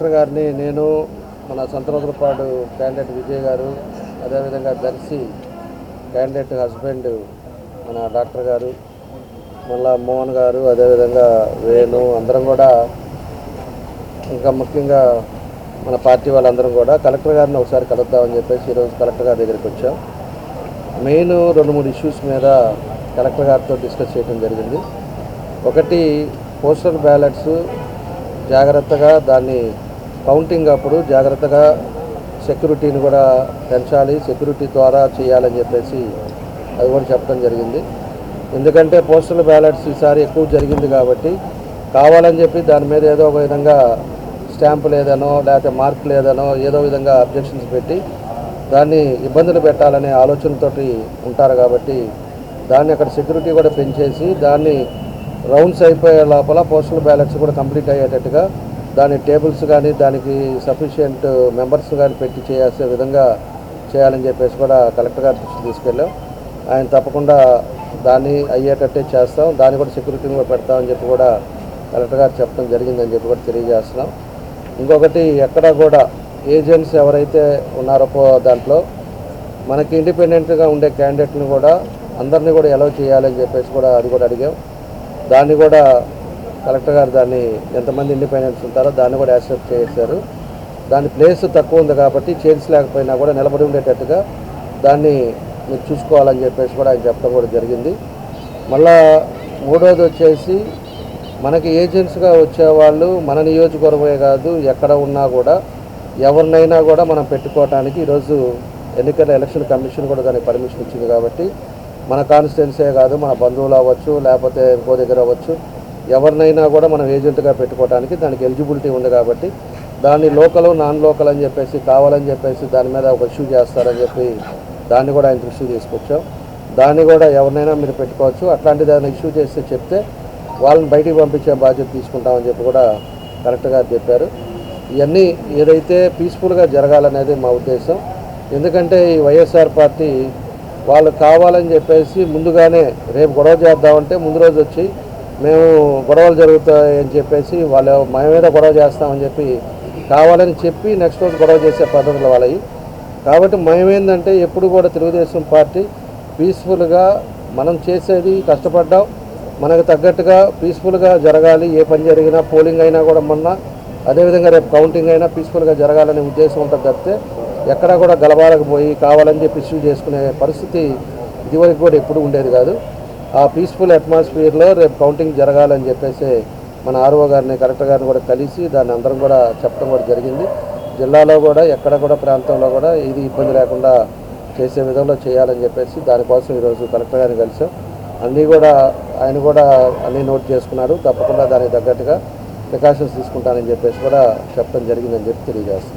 Collector గారిని నేను మన సంతరోజులపాడు క్యాండిడేట్ విజయ్ గారు అదేవిధంగా దర్శి క్యాండిడేట్ హస్బెండ్ మన డాక్టర్ గారు మళ్ళా మోహన్ గారు అదేవిధంగా వేణు అందరం కూడా ఇంకా ముఖ్యంగా మన పార్టీ వాళ్ళందరం కూడా కలెక్టర్ గారిని ఒకసారి కలుద్దామని చెప్పేసి ఈరోజు కలెక్టర్ గారి దగ్గరికి వచ్చాం. మెయిన్ రెండు మూడు ఇష్యూస్ మీద కలెక్టర్ గారితో డిస్కస్ చేయడం జరిగింది. ఒకటి పోస్టల్ బ్యాలెట్స్ జాగ్రత్తగా దాన్ని కౌంటింగ్ అప్పుడు జాగ్రత్తగా సెక్యూరిటీని కూడా పెంచాలి సెక్యూరిటీ ద్వారా చేయాలని చెప్పేసి అది కూడా చెప్పడం జరిగింది. ఎందుకంటే పోస్టల్ బ్యాలెట్స్ ఈసారి ఎక్కువ జరిగింది కాబట్టి కావాలని చెప్పి దాని మీద ఏదో ఒక విధంగా స్టాంపు లేదనో లేకపోతే మార్క్ లేదనో ఏదో విధంగా అబ్జెక్షన్స్ పెట్టి దాన్ని ఇబ్బందులు పెట్టాలనే ఆలోచనతోటి ఉంటారు కాబట్టి దాన్ని అక్కడ సెక్యూరిటీ కూడా పెంచేసి దాన్ని రౌండ్స్ అయిపోయే లోపల పోస్టల్ బ్యాలెట్స్ కూడా కంప్లీట్ అయ్యేటట్టుగా దాని టేబుల్స్ కానీ దానికి సఫిషియంట్ మెంబర్స్ కానీ పెట్టి చేయాల్సే విధంగా చేయాలని చెప్పేసి కూడా కలెక్టర్ గారి దృష్టి తీసుకెళ్ళాం. ఆయన తప్పకుండా దాన్ని అయ్యేటట్టే చేస్తాం. దాన్ని కూడా సెక్యూరిటీని కూడా పెడతామని చెప్పి కూడా కలెక్టర్ గారు చెప్పడం జరిగిందని చెప్పి కూడా తెలియజేస్తున్నాం. ఇంకొకటి ఎక్కడ కూడా ఏజెంట్స్ ఎవరైతే ఉన్నారో పో- దాంట్లో మనకి ఇండిపెండెంట్గా ఉండే క్యాండిడేట్ని కూడా అందరినీ కూడా ఎలా చేయాలని చెప్పేసి కూడా అది కూడా అడిగాం. దాన్ని కూడా కలెక్టర్ గారు దాన్ని ఎంతమంది ఇండిపెండెన్స్ ఉంటారో దాన్ని కూడా యాక్సెప్ట్ చేశారు. దాని ప్లేస్ తక్కువ ఉంది కాబట్టి చైర్స్ లేకపోయినా కూడా నిలబడి ఉండేటట్టుగా దాన్ని మీరు చూసుకోవాలని చెప్పేసి కూడా ఆయన చెప్పడం కూడా జరిగింది. మళ్ళా మూడోది వచ్చేసి మనకి ఏజెంట్స్గా వచ్చేవాళ్ళు మన నియోజకవర్గమే కాదు ఎక్కడ ఉన్నా కూడా ఎవరినైనా కూడా మనం పెట్టుకోవటానికి ఈరోజు ఎన్నికల ఎలక్షన్ కమిషన్ కూడా దానికి పర్మిషన్ ఇచ్చింది కాబట్టి మన కాన్స్టిట్యున్సీ కాదు మన బంధువులు అవ్వచ్చు లేకపోతే ఇంకో దగ్గర అవ్వచ్చు ఎవరినైనా కూడా మనం ఏజెంట్గా పెట్టుకోవడానికి దానికి ఎలిజిబిలిటీ ఉంది కాబట్టి దాన్ని లోకల్ నాన్ లోకల్ అని చెప్పేసి కావాలని చెప్పేసి దాని మీద ఒక ఇష్యూ చేస్తారని చెప్పి దాన్ని కూడా ఆయన దృష్టి తీసుకొచ్చాం. దాన్ని కూడా ఎవరినైనా మీరు పెట్టుకోవచ్చు. అట్లాంటి దాన్ని ఇష్యూ చేస్తే చెప్తే వాళ్ళని బయటికి పంపించే బాధ్యత తీసుకుంటామని చెప్పి కూడా కరెక్ట్గా చెప్పారు. ఇవన్నీ ఏదైతే పీస్ఫుల్గా జరగాలనేది మా ఉద్దేశం. ఎందుకంటే ఈ వైఎస్ఆర్ పార్టీ వాళ్ళు కావాలని చెప్పేసి ముందుగానే రేపు గొడవ చేద్దామంటే ముందు రోజు వచ్చి మేము గొడవలు జరుగుతాయని చెప్పేసి వాళ్ళ మా మీద గొడవ చేస్తామని చెప్పి కావాలని చెప్పి నెక్స్ట్ రోజు గొడవ చేసే పద్ధతులు వాళ్ళవి. కాబట్టి మేమేందంటే ఎప్పుడు కూడా తెలుగుదేశం పార్టీ పీస్ఫుల్గా మనం చేసేది కష్టపడ్డాం. మనకు తగ్గట్టుగా పీస్ఫుల్గా జరగాలి. ఏ పని జరిగినా పోలింగ్ అయినా కూడా మొన్న అదేవిధంగా రేపు కౌంటింగ్ అయినా పీస్ఫుల్గా జరగాలనే ఉద్దేశం ఉంటుంది తప్పితే ఎక్కడా కూడా గలబాలకు పోయి కావాలని చెప్పి ఇష్యూ చేసుకునే పరిస్థితి ఇదివరకు కూడా ఎప్పుడు ఉండేది కాదు. ఆ పీస్ఫుల్ అట్మాస్ఫియర్లో రేపు కౌంటింగ్ జరగాలని చెప్పేసి మన ఆర్ఓ గారిని కలెక్టర్ గారిని కూడా కలిసి దాన్ని అందరం కూడా చెప్పడం కూడా జరిగింది. జిల్లాలో కూడా ఎక్కడ కూడా ప్రాంతంలో కూడా ఇది ఇబ్బంది లేకుండా చేసే విధంలో చేయాలని చెప్పేసి దానికోసం ఈరోజు కలెక్టర్ గారిని కలిసాం. అన్నీ కూడా ఆయన కూడా అన్నీ నోట్ చేసుకున్నారు. తప్పకుండా దానికి తగ్గట్టుగా ప్రికాషన్స్ తీసుకుంటానని చెప్పేసి కూడా చెప్పడం జరిగిందని చెప్పి తెలియజేస్తున్నాను